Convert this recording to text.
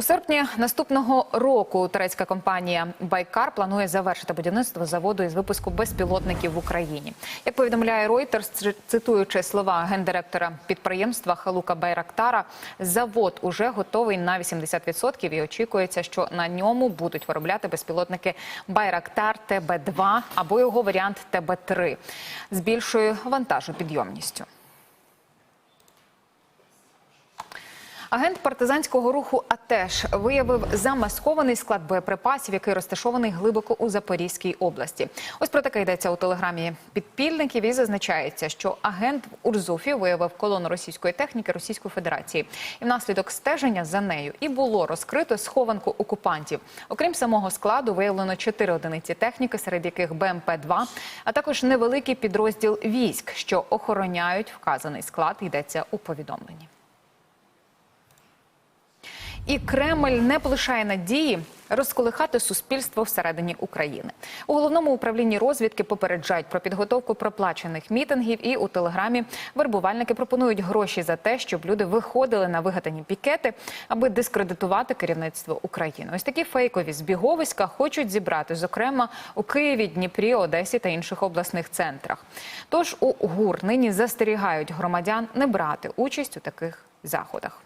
У серпні наступного року турецька компанія Байкар планує завершити будівництво заводу із випуску безпілотників в Україні. Як повідомляє Reuters, цитуючи слова гендиректора підприємства Халука Байрактара, завод уже готовий на 80% і очікується, що на ньому будуть виробляти безпілотники Байрактар ТБ-2 або його варіант ТБ-3 з більшою вантажопідйомністю. Агент партизанського руху АТЕШ виявив замаскований склад боєприпасів, який розташований глибоко у Запорізькій області. Ось про таке йдеться у телеграмі підпільників і зазначається, що агент в Урзуфі виявив колону російської техніки Російської Федерації. І внаслідок стеження за нею і було розкрито схованку окупантів. Окрім самого складу, виявлено чотири одиниці техніки, серед яких БМП-2, а також невеликий підрозділ військ, що охороняють вказаний склад. Йдеться у повідомленні. І Кремль не полишає надії розколихати суспільство всередині України. У головному управлінні розвідки попереджають про підготовку проплачених мітингів. І у телеграмі вербувальники пропонують гроші за те, щоб люди виходили на вигадані пікети, аби дискредитувати керівництво України. Ось такі фейкові збіговиська хочуть зібрати, зокрема у Києві, Дніпрі, Одесі та інших обласних центрах. Тож у ГУР нині застерігають громадян не брати участь у таких заходах.